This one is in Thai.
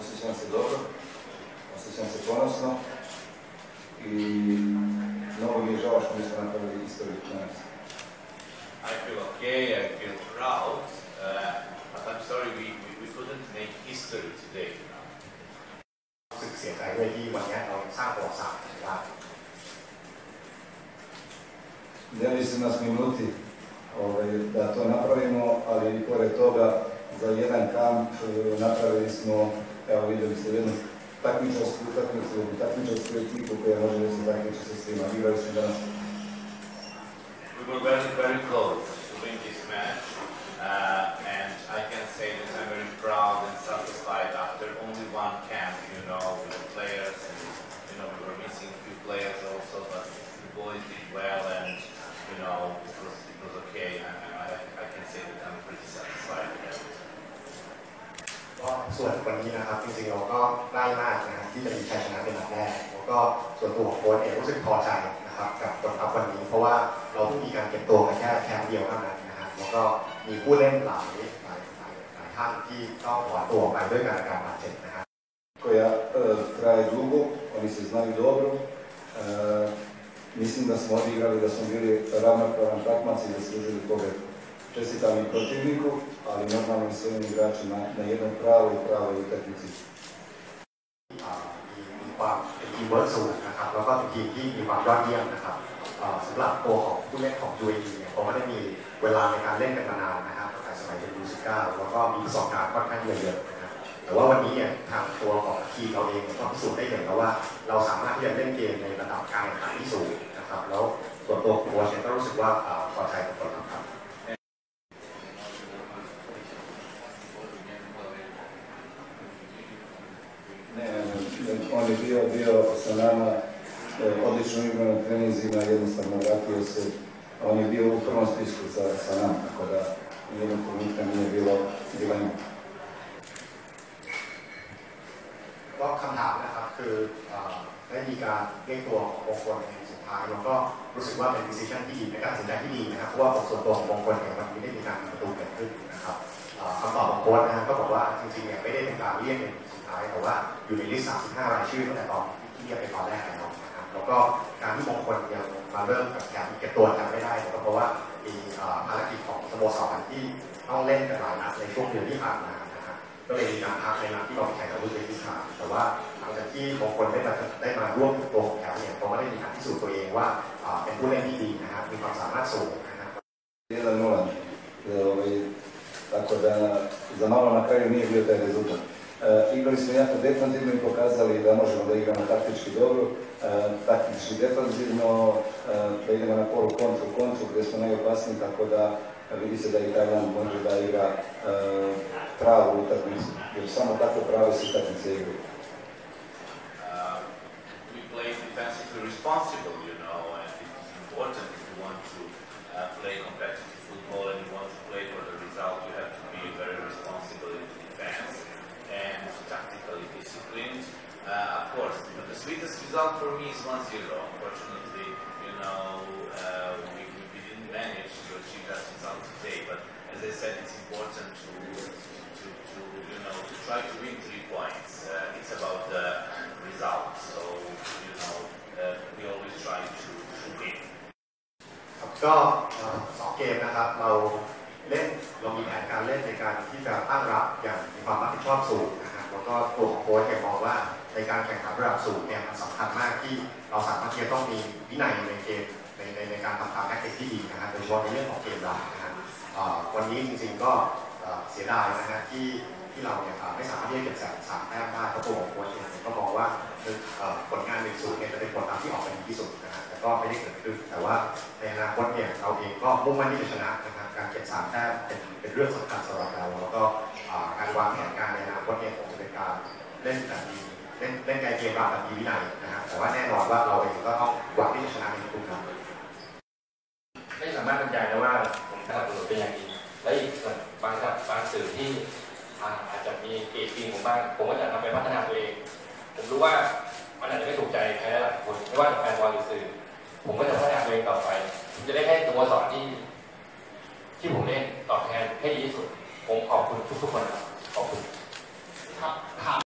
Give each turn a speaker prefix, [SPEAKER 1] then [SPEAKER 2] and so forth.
[SPEAKER 1] Osjećam se dobro, osjećam se ponosno i mnogo mi je žao što nismo napravili istoriju danas.
[SPEAKER 2] I feel okay, I feel proud, uh, but I'm sorry we, we, we couldn't make history today. You know?
[SPEAKER 3] รู้สึกเสียใจด้วยที่วันนี้เราสร้างประวัติศาสตร์ได้
[SPEAKER 1] Ne su nas minuti ovaj, da to napravimo, ali i pored toga jedan kamp napravili smo, evo jednu takmičarsku utakmicu, takmičarsku ekipu koja može da se sa svima. Igrali su danas
[SPEAKER 2] We were very, very close to win this match, uh, and I can say that I'm very proud and satisfied after only one camp, you know, with the players, and you know, we were missing a few players also, but the boys did well, and you know, it was it was okay, and I, I can say that
[SPEAKER 3] ส่วนวันนี้นะครับจริงๆเราก็ได้มากนะที่จะมีชัยชนะเป็นนัดแรกแล้วก็ส่วนตัวของโค้ชเองรู้สึกพอใจนะครับกับผลลัพธ์วันนี้ เพราะว่าเราเพิ่งมีการเก็บตัวกันแค่แคมป์เดียวเท่านั้นนะครับแล้วก็มีผู้เล่นหลายหลายหลายหลายท่านที่ต้องถอนตัวไปด้วยการอาการบาดเจ็บนะครับ
[SPEAKER 1] koja eh, traje dugo, oni se znaju dobro. Eh, mislim da smo odigrali, da smo bili ravnopravan takmac i zaslužili pobedu. Čestitam i protivniku, ali normalno i svojim igračima na jednom pravoj, pravoj utakmici.
[SPEAKER 3] มีความเป็นทีมเวิร์กสูงนะครับแล้วก็เป็นทีมที่มีความยอดเยี่ยมนะครับสำหรับตัวของผู้เล่นของ UAE เนี่ยเขาไม่ได้มีเวลาในการเล่นกันมานานนะครับตั้งแต่สมัยเป็นยูสิก้าแล้วก็มีประสบการณ์ค่อนข้างเยอะๆนะครับแต่ว่าวันนี้เนี่ยทางตัวของทีมเราเองก็พิสูจน์ได้เห็นแล้วว่า เราสามารถที่จะเล่นเกมในระดับการแข่งขันที่สูงนะครับแล้วส่วนตัวของโค้ชเนี่ยก็รู้สึกว่าอ่าพอใจกับผลลัพธ์ครับ
[SPEAKER 1] Ne, ne, on je bio, bio sa nama, eh, odlično igrao na treninzima, jednostavno vratio se. On je bio u prvom spisku sa, sa nama, tako da nijednog trenutka nije bilo dilema.
[SPEAKER 3] ก็คำถามนะครับคือเอ่อได้มีการเรียกตัวของมงคลในสุดท้ายแล้วก็รู้สึกว่าเป็น decision ที่ดีเป็นการตัดสินใจที่ดีนะครับเพราะว่าส่วนตัวของมงคลเนี่ยวันนี้ได้มีการยิงประตูเกิดขึ้นนะครับเอ่อ คำตอบของโค้ชนะครับก็บอกว่าจริงๆเนี่ยไม่ได้เป็นการเรียกเป็นสุดท้ายแต่ว่าอยู่ในลิสต์35รายชื่อตั้งแต่ตอนที่เรียกไปตอนแรกแล้วนะครับแล้วก็การที่มงคลยังมาเริ่มกับการเก็บตัวกันไม่ได้เนี่ยก็เพราะว่ามีภารกิจของสโมสรที่ต้องเล่นกันหลายนัดในช่วงเดือนที่ผ่านมานะครับก็เลยมีการพักในนัดที่เราแข่งกับอุซเบกิสถานแต่ว่าหลังจากที่บางคนได้มาได้มาร่วมตัวของแถวเนี่ยเขาก็ได้มีการพิสูจน์ตัวเองว่าอ่าเป็นผู้เล่นที่ดี
[SPEAKER 1] malo na kraju nije bio taj rezultat. E, igrali smo jako defanzivno i pokazali da možemo da igramo taktički dobro, e, taktički defanzivno, e, da idemo na polu kontru kontru gdje smo najopasniji, tako da vidi se da i Tajland može da igra pravu utakmicu, jer samo tako prave se utakmice igraju.
[SPEAKER 2] Uh, we play defensively responsible, result for me is 1-0. Unfortunately, you know, uh, we, we we didn't manage to achieve that result today, but as I said, it's important to, to, to you know, to try to win three points. Uh, it's about the result, so, you know, uh, we always try to, to win.
[SPEAKER 3] ครับก็เอ่อสองเกมนะครับเราเล่นเรามีแผนการเล่นในการที่จะตั้งรับอย่างมีความรับผิดชอบสูงนะครับ แล้วก็ตัวของโค้ชเนี่ยมองว่าในการแข่งขันระดับสูงเนี่ยมันสำคัญมากที่เราสามารถที่จะต้องมีวินัยในเกมในในในการทำตามแทคติกที่ดีนะครับโดยเฉพาะในเรื่องของเกมรับนะครับเอ่อวันนี้จริงๆก็เอ่อเสียดายนะฮะที่ที่เราเนี่ยไม่สามารถที่จะเก็บสนสามแต้มได้เพราะตัวของโค้ชเองก็มองว่าผลงานหนึ่งศูนย์เนี่ยจะเป็นผลลัพธ์ที่ออกมาดีที่สุดนะฮะแต่ก็ไม่ได้เกิดขึ้นแต่ว่าในอนาคตเนี่ยเราเองก็มุ่งมั่นที่จะชนะนะครับการเก็บสามแต้มเป็นเป็นเรื่องสำคัญสำหรับเราแล้วก็การวางแผนการในอนาคตเนี่ย เล่นแบบมีเล่นเล่นการเกมรับแบบมีวินัยนะครับแต่ว่าแน่นอนว่าเราเองก็ต้องหวังที่จะชนะในทุกๆนัด
[SPEAKER 4] ไม่สามารถบรรยายได้ว่าผมสนับสนุนเป็นอย่างดีและอีกส่วนบางสับางสื่อที่อาจจะมีเกรดจริงผมบ้างผมก็จะนำไปพัฒนาตัวเอง ผมรู้ว่ามันอาจจะไม่ถูกใจใครหลายคนไม่ว่าจะแฟนบอลหรือสื่อ ผมก็จะพัฒนาตัวเองต่อไปผมจะได้ให้สโมสรที่ ที่ผมเล่นตอบแทนให้ดีที่สุด ผมขอบคุณทุกๆคนครับขอบคุณ
[SPEAKER 5] ถ
[SPEAKER 4] ครับถาม